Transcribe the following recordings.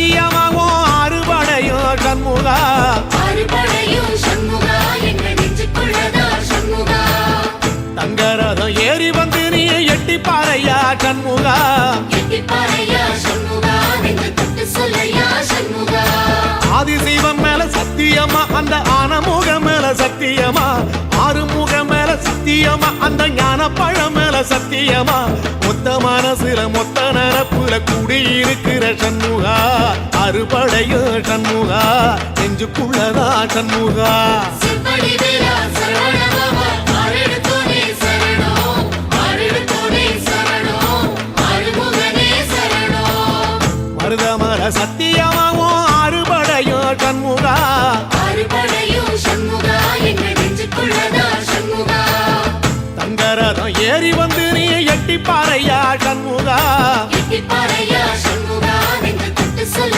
சத்தியமாகும் அறுபடையும் சண்முகா தங்கரதம் ஏறி வந்து நீ எட்டி பாறையா சண்முகா ஆதிசைவம் மேல சத்தியமா அந்த ஆனமுகம் மேல சத்தியமா? சத்தியமா? அந்த ஞான பழம் மேல சத்தியமா? மொத்த மனசுல மொத்த நரப்புல குடியிருக்கிற சண்முகா. அறுபடையும் சண்முகா. நெஞ்சுக்குள்ளதா சண்முகா. வேலா சரவணபவா ஆறெடுத்தோனே சரணம். ஏறி வந்து நீ எட்டி பாறையா கண்முகா எட்டி பாறையா சண்முகா என்று தொட்டு சொல்லையா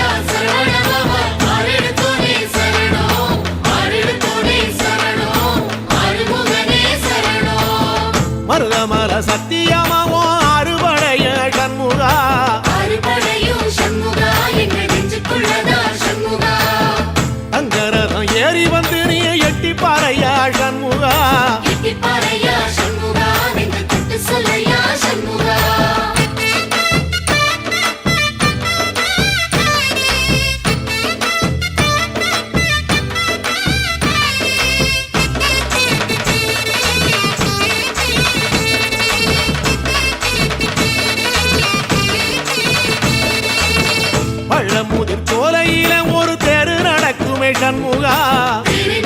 சண்முகா. தேரி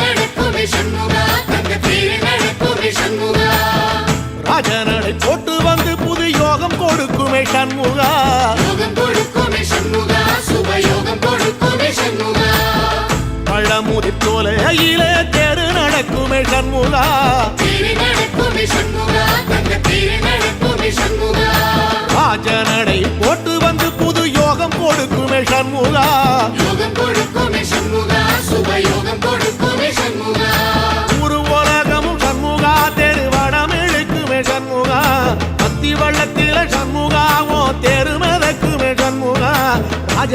ராஜனடை போட்டு வந்து புது யோகம் கொடுக்குமே சண்முகா. பழமுதி போல அகில சுபயோகம் நடக்குமே சண்முகா. ராஜனடை போட்டு வந்து புது யோகம் கொடுக்குமே சண்முகா.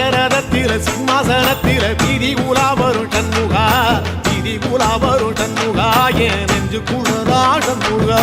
ராஜரதத்தில சிம்மாசனத்தில வீதி உலா வரும் சண்முகா வீதி உலா வரும் சண்முகா என் நெஞ்சு குளரா சண்முகா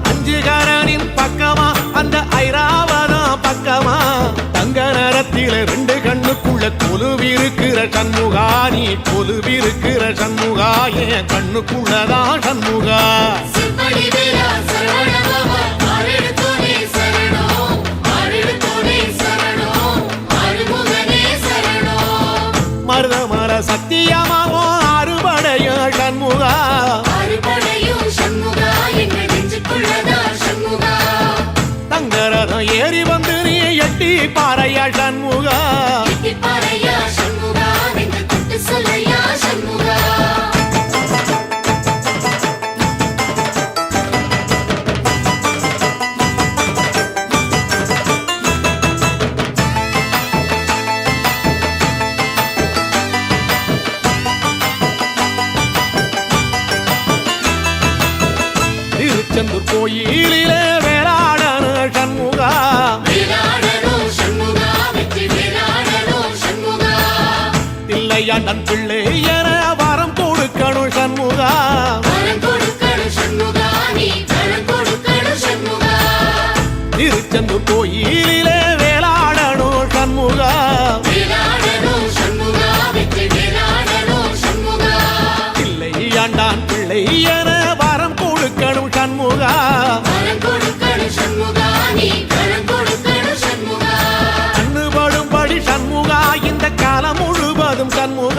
அஞ்சுகரனின் பக்கமா? அந்த ஐராவதம் பக்கமா? தங்க நேரத்தில ரெண்டு கண்ணுக்குள்ள கொலுவிருக்கிற சண்முகா நீ கொலுவிருக்கிற சண்முகா என் கண்ணுக்குள்ளதான் சண்முகா. கோயிலிலே வேளாடன சண்முகா. வேலாடனும்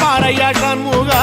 பாறையா சண்முகா?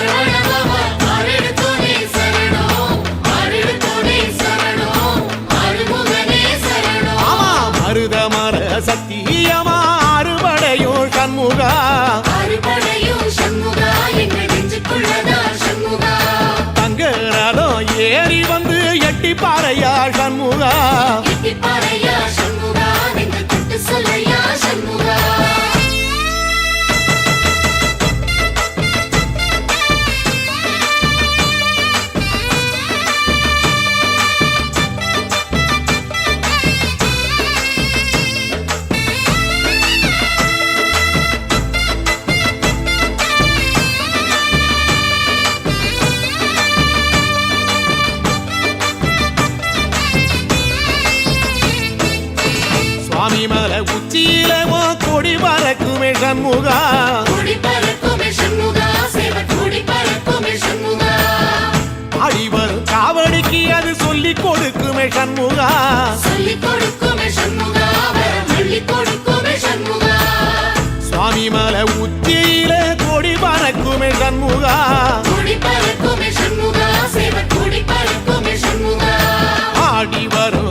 உச்சியிலவோ கொடி பறக்குமே சண்முகா. அடிவரும் காவடிக்கு அது சொல்லிக் கொடுக்குமே சண்முகா. சொல்லிக் கொடுக்குமே சண்முகா சுவாமி மலை உச்சியில கொடி பறக்குமே சண்முகா. ஆடி வரும்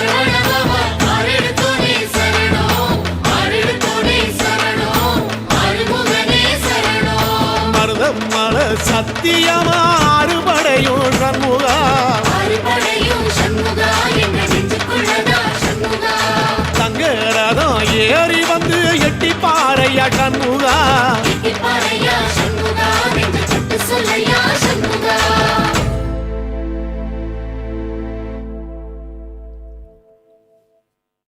சத்தியமா அறுபடையும் சண்முகா. சண்முகா தங்கரதம் ஏறி வந்து எட்டி பாறையா சண்முகா.